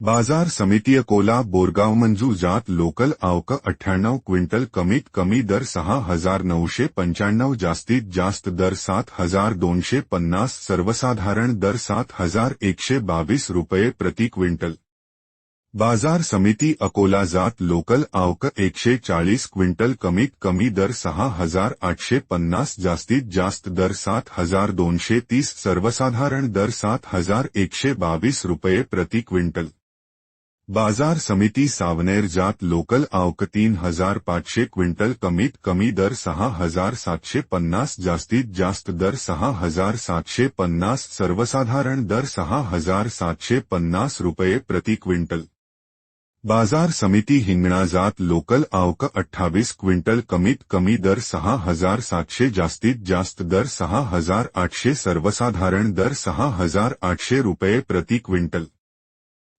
बाज़ार समिती अकोला बोरगाव मंजू जात लोकल आवक अठ्ठ्याण्णव क्विंटल कमीत कमी दर सहा हज़ार नऊशे पंच्याण्णव जास्तीत जास्त दर सात हज़ार दोनशे पन्नास सर्वसाधारण दर सात हज़ार एकशे बावीस रुपये प्रति क्विंटल. बाज़ार समिती अकोला जात लोकल आवक एकशे चाळीस क्विंटल कमीत कमी दर सहा हज़ार आठशे पन्नास जास्तीत जास्त दर सात हज़ार दोनशे तीस सर्वसाधारण दर सात हज़ार एकशे बावीस रुपये प्रति क्विंटल. बाज़ार समिती सावनेर जात लोकल आवक तीन हज़ार पाचशे क्विंटल कमीत कमी दर सहा हज़ार सातशे पन्नास जास्तीत जास्त दर सहा हज़ार सातशे पन्नास सर्वसाधारण दर सहा हज़ार सातशे पन्नास रुपये प्रति क्विंटल। बाज़ार समिती हिंगणा जात लोकल आवक अठ्ठावीस क्विंटल कमीत कमी दर सहा हज़ार सातशे जास्तीत जास्त दर सहा हज़ार आठशे सर्वसाधारण दर सहा हज़ार आठशे रुपये प्रति क्विंटल।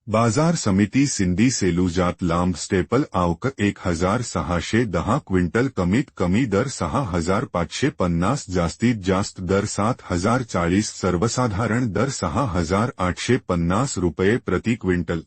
बाज़ार समिति सिंधी सेलू जात लांब स्टेपल आवक एक हज़ार सहाशे दहा क्विंटल कमीत कमी दर सहा हज़ार पाचशे पन्नास जास्तीत जास्त दर सात हज़ार चाळीस सर्वसाधारण दर सहा हज़ार आठशे पन्नास रुपये प्रति क्विंटल.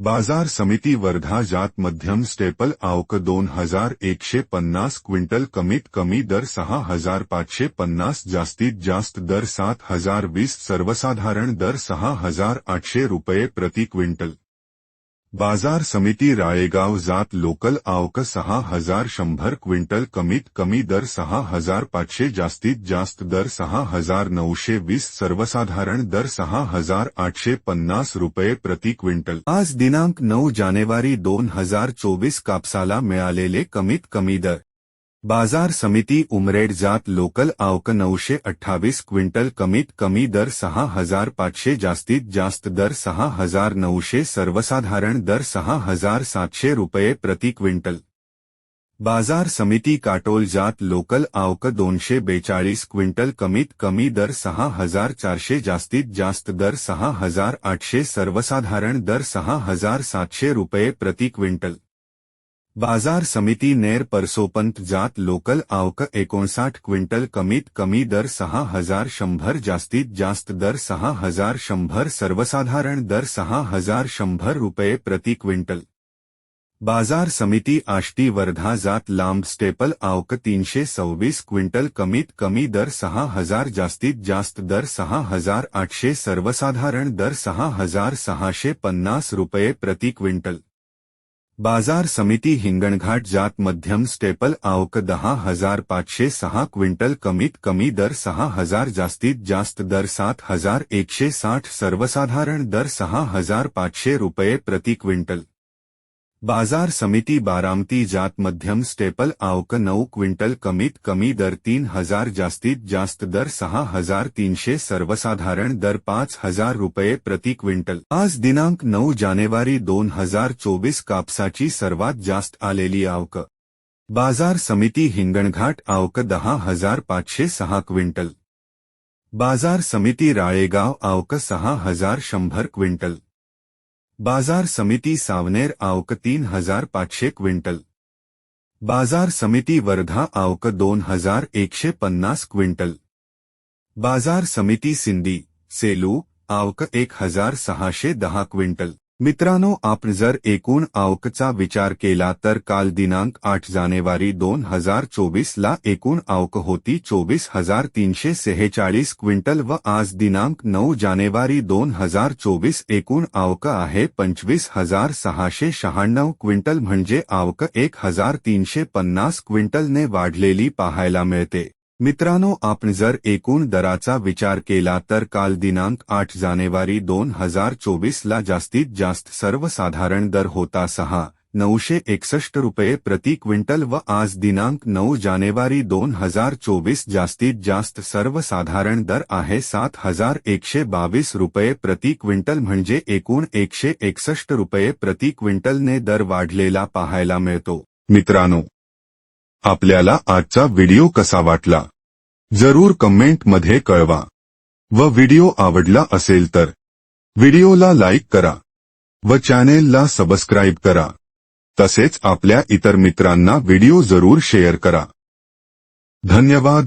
बाज़ार समिती वर्धा जात मध्यम स्टेपल आवक दोन हज़ार एकशे पन्नास क्विंटल कमीत कमी दर सहा हज़ार पाचशे पन्नास, जास्तीत जास्त दर सात हज़ार वीस, सर्वसाधारण दर सहा हज़ार आठशे रुपये प्रति क्विंटल. बाज़ार समिति रायगाव जात लोकल आवक सहा हज़ार शंभर क्विंटल कमीत कमी दर सहा हज़ार पाचशे जास्तीत जास्त दर सहा हज़ार नऊशे वीस सर्वसाधारण दर सहा हज़ार आठशे पन्नास रुपये प्रति क्विंटल। आज दिनांक नऊ जानेवारी दोन हज़ार चोवीस कापसाला मिळालेले कमीत कमी दर। बाज़ार समिती उमरेड जात लोकल आवक नऊशे अठ्ठावीस क्विंटल कमीत कमी दर सहा हज़ार पाचशे जास्तीत जास्त दर सहा हज़ार नऊशे सर्वसाधारण दर सहा हज़ार सातशे रुपये प्रति क्विंटल. बाज़ार समिती काटोल जात लोकल आवक दोनशे बेचाळीस क्विंटल कमीत कमी दर सहा हज़ार चारशे जास्तीत जास्त दर सहा हज़ार आठशे सर्वसाधारण दर सहा हज़ार सातशे रुपये प्रति क्विंटल. बाज़ार समिती नेर परसोपंत जात लोकल आवक एकोणसाठ क्विंटल कमीत कमी दर सहा हज़ार शंभर जास्तीत जास्त दर सहा हज़ार शंभर सर्वसाधारण दर सहा हज़ार शंभर रुपये प्रति क्विंटल. बाज़ार समिती आष्टी वर्धा जात लांब स्टेपल आवक तीनशे सव्वीस क्विंटल कमीत कमी दर सहा हज़ार जास्तीत जास्त दर सहा हज़ार आठशे सर्वसाधारण दर सहा हज़ार सहाशे पन्नास रुपये प्रति क्विंटल. बाज़ार समिति हिंगणघाट जात मध्यम स्टेपल आवक दहा हज़ार पाचशे सहा क्विंटल कमीत कमी दर सहा हज़ार जास्तीत जास्त दर सात हज़ार एकशे साठ सर्वसाधारण दर सहा हज़ार पाचशे रुपये प्रति क्विंटल. बाज़ार समिती बारामती जात मध्यम स्टेपल आवक नऊ क्विंटल कमीत कमी दर तीन हज़ार जास्तीत जास्त दर सहा हज़ार तीनशे सर्वसाधारण दर पाच हज़ार रुपये प्रति क्विंटल. आज दिनांक नऊ जानेवारी दोन हज़ार चोवीस कापसाची सर्वात जास्त आलेली आवक बाज़ार समिती हिंगणघाट आवक दहा हज़ार पाचशे सहा क्विंटल. बाज़ार समिती राळेगाव आवक सहा हज़ार शंभर क्विंटल. बाज़ार समिति सावनेर आवक तीन हज़ार पांचे क्विंटल। बाज़ार समिति वर्धा आवक दोन हज़ार एकशे पन्नास क्विंटल। बाज़ार समिति सिंधी, सेलू, आवक एक हज़ार सहाशे दहा क्विंटल। मित्रांनो आपण जर एकूण आवकचा विचार केला तर काल दिनांक आठ जानेवारी दोन हजार चोवीसला एकूण आवक होती चोवीस हजार तीनशे सेहेचाळीस क्विंटल व आज दिनांक नऊ जानेवारी दोन हजार चोवीस एकूण आवक आहे पंचवीस हजार सहाशे शहाण्णव क्विंटल. म्हणजे आवक एक हजार तीनशे पन्नास क्विंटलने वाढलेली पाहायला मिळते. मित्रांनो आपण जर एकूण दराचा विचार केला तर काल दिनांक आठ जानेवारी दोन हजार चोवीसला जास्तीत जास्त सर्वसाधारण दर होता सहा नऊशे एकसष्ट रुपये प्रति क्विंटल व आज दिनांक नऊ जानेवारी दोन हजार चोवीस जास्तीत जास्त सर्वसाधारण दर आहे सात हजार एकशे बावीस रुपये प्रति क्विंटल म्हणजे एकूण एकशे एकसष्ट रुपये प्रति क्विंटलने दर वाढलेला पाहायला मिळतो. मित्रांनो आपल्याला आजचा व्हिडिओ कसा वाटला? जरूर कमेंटमध्ये कळवा. व व्हिडिओ आवडला असेल तर व्हिडिओला लाईक करा. व चॅनेलला सबस्क्राईब करा. तसेच आपल्या इतर मित्रांना व्हिडिओ जरूर शेअर करा. धन्यवाद.